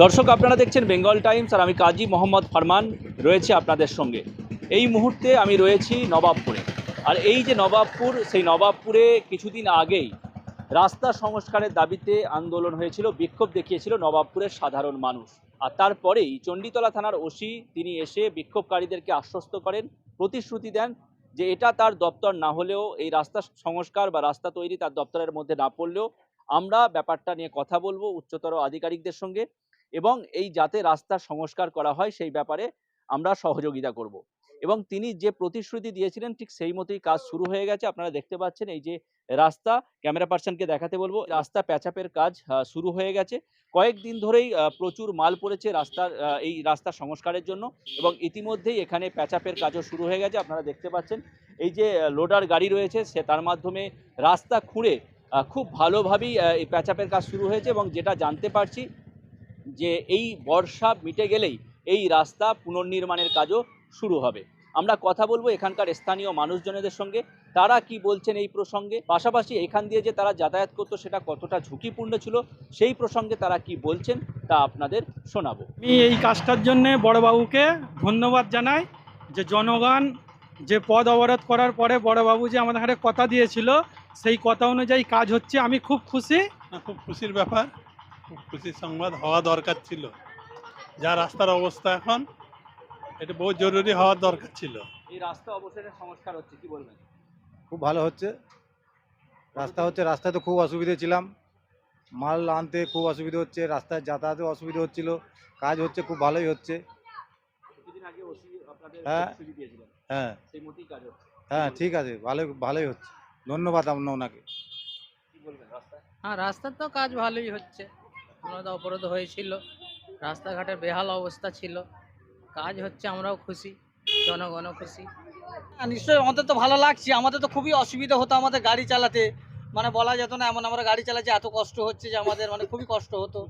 দর্শক, আপনারা দেখছেন বেঙ্গল টাইমস আর আমি কাজী মোহাম্মদ ফারমান রয়েছে আপনাদের সঙ্গে। এই মুহূর্তে আমি রয়েছি নবাবপুরে। আর এই যে নবাবপুর, সেই নবাবপুরে কিছুদিন আগেই রাস্তা সংস্কারের দাবিতে আন্দোলন হয়েছিল, বিক্ষোভ দেখিয়েছিল নবাবপুরের সাধারণ মানুষ। আর তারপরেই চণ্ডীতলা থানার ওসি তিনি এসে বিক্ষোভকারীদেরকে আশ্বস্ত করেন, প্রতিশ্রুতি দেন যে এটা তার দপ্তর না হলেও এই রাস্তা সংস্কার বা রাস্তা তৈরি তার দপ্তরের মধ্যে না পড়লেও আমরা ব্যাপারটা নিয়ে কথা বলব উচ্চতর আধিকারিকদের সঙ্গে। এবং এই যাতে রাস্তার সংস্কার করা হয় সেই ব্যাপারে আমরা সহযোগিতা করব। এবং তিনি যে প্রতিশ্রুতি দিয়েছিলেন, ঠিক সেই মতোই কাজ শুরু হয়ে গেছে। আপনারা দেখতে পাচ্ছেন এই যে রাস্তা, ক্যামেরা পার্সনকে দেখাতে বলব, রাস্তা প্যাচাপের কাজ শুরু হয়ে গেছে। কয়েকদিন ধরেই প্রচুর মাল পড়েছে রাস্তার এই রাস্তা সংস্কারের জন্য এবং ইতিমধ্যেই এখানে প্যাচাপের কাজও শুরু হয়ে গেছে। আপনারা দেখতে পাচ্ছেন এই যে লোডার গাড়ি রয়েছে, সে তার মাধ্যমে রাস্তা খুঁড়ে খুব ভালোভাবেই এই প্যাচাপের কাজ শুরু হয়েছে এবং যেটা জানতে পারছি যে এই বর্ষা মিটে গেলেই এই রাস্তা পুনর্নির্মাণের কাজও শুরু হবে। আমরা কথা বলব এখানকার স্থানীয় মানুষজনেদের সঙ্গে তারা কি বলছেন এই প্রসঙ্গে পাশাপাশি এখান দিয়ে যে তারা যাতায়াত করতো সেটা কতটা ঝুঁকিপূর্ণ ছিল সেই প্রসঙ্গে তারা কি বলছেন তা আপনাদের শোনাবো। আমি এই কাজটার জন্য বড়বাবুকে ধন্যবাদ জানাই যে জনগণ যে পদ অবরোধ করার পরে বড়বাবু যে আমাদের হাতে কথা দিয়েছিল সেই কথা অনুযায়ী কাজ হচ্ছে। আমি খুব খুশি। খুব খুশির ব্যাপার। খুব খুশির সংবাদ হওয়া দরকার ছিল। যা রাস্তার অবস্থা এখন এটা বহু জরুরি হওয়ার দরকার ছিল। এই রাস্তা অবশেষে সংস্কার হচ্ছে কি বলবেন? খুব ভালো হচ্ছে। রাস্তা হচ্ছে রাস্তায় তো খুব অসুবিধে ছিলাম। মাল আনতে খুব অসুবিধা হচ্ছে রাস্তায় যাতায়াতে অসুবিধা হচ্ছিল। কাজ হচ্ছে খুব ভালোই হচ্ছে। কিছুদিন আগে ওসি আপনাদের হ্যাঁ। হ্যাঁ। হ্যাঁ ঠিক আছে ভালোই ভালোই হচ্ছে। ধন্যবাদ আপনার ওনাকে হ্যাঁ রাস্তার তো কাজ ভালোই হচ্ছে। আমরা অবরোধ হয়েছিল। রাস্তাঘাটের বেহাল অবস্থা ছিল। কাজ হচ্ছে আমরাও খুশি জনগণও খুশি। হ্যাঁ, নিশ্চয়ই আমাদের তো ভালো লাগছে। আমাদের তো খুবই অসুবিধা হতো আমাদের গাড়ি চালাতে। মানে বলা যেত না এমন আমরা গাড়ি চালাচ্ছি এত কষ্ট হচ্ছে যে আমাদের মানে খুবই কষ্ট হতো।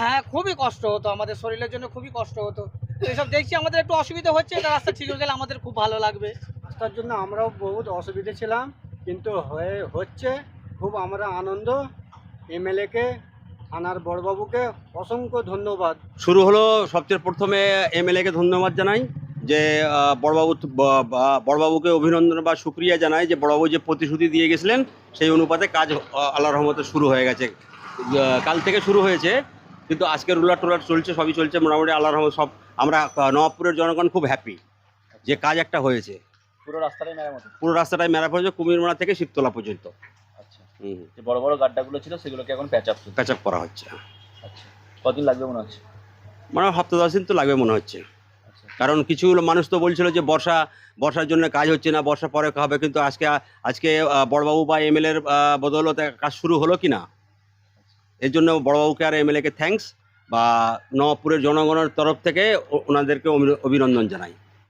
হ্যাঁ খুবই কষ্ট হতো আমাদের শরীরের জন্য খুবই কষ্ট হতো। তো এইসব দেখছি আমাদের একটু অসুবিধা হচ্ছে এটা রাস্তা ঠিক হয়ে গেলে আমাদের খুব ভালো লাগবে। রাস্তার জন্য আমরাও বহুত অসুবিধে ছিলাম কিন্তু হয়ে হচ্ছে। খুব আমরা আনন্দ এমএলএকে থানার বড়বাবুকে অসংখ্য ধন্যবাদ। শুরু হলো সবচেয়ে প্রথমে এমএলএকে ধন্যবাদ জানাই যে বড়বাবু বড়বাবুকে অভিনন্দন বা সুক্রিয়া জানাই যে বড়বাবু যে প্রতিশ্রুতি দিয়ে গেছিলেন সেই অনুপাতে কাজ আহ, আল্লাহর রহমতে শুরু হয়ে গেছে। কাল থেকে শুরু হয়েছে কিন্তু আজকে রুলার টুলার চলছে সবই চলছে মোটামুটি আল্লাহর রহমত সব আমরা নবাবপুরের জনগণ খুব হ্যাপি যে কাজ একটা হয়েছে। পুরো রাস্তাটাই মেরামত পুরো রাস্তাটাই মেরা পর্যন্ত কুমিরমারা থেকে শিবতলা পর্যন্ত। যে বড় বড় গাড্ডাগুলো ছিল সেগুলোকে এখন প্যাচ আপ প্যাচ আপ করা হচ্ছে। আচ্ছা। কদিন লাগবে মনে হচ্ছে? মানে হপ্তাহ দশ দিন তো লাগবে মনে হচ্ছে। আচ্ছা। কারণ কিছু মানুষ তো বলছিল যে বর্ষা বর্ষার জন্য কাজ হচ্ছে না বর্ষা পরে হবে কিন্তু আজকে আজকে বড়বাবু বা এমএলএর বদৌলতে কাজ শুরু হলো কি না এর জন্য বড়বাবুকে আর এমএলএকে থ্যাঙ্কস বা নবপুরের জনগণের তরফ থেকে ওনাদেরকে অভিনন্দন জানাই।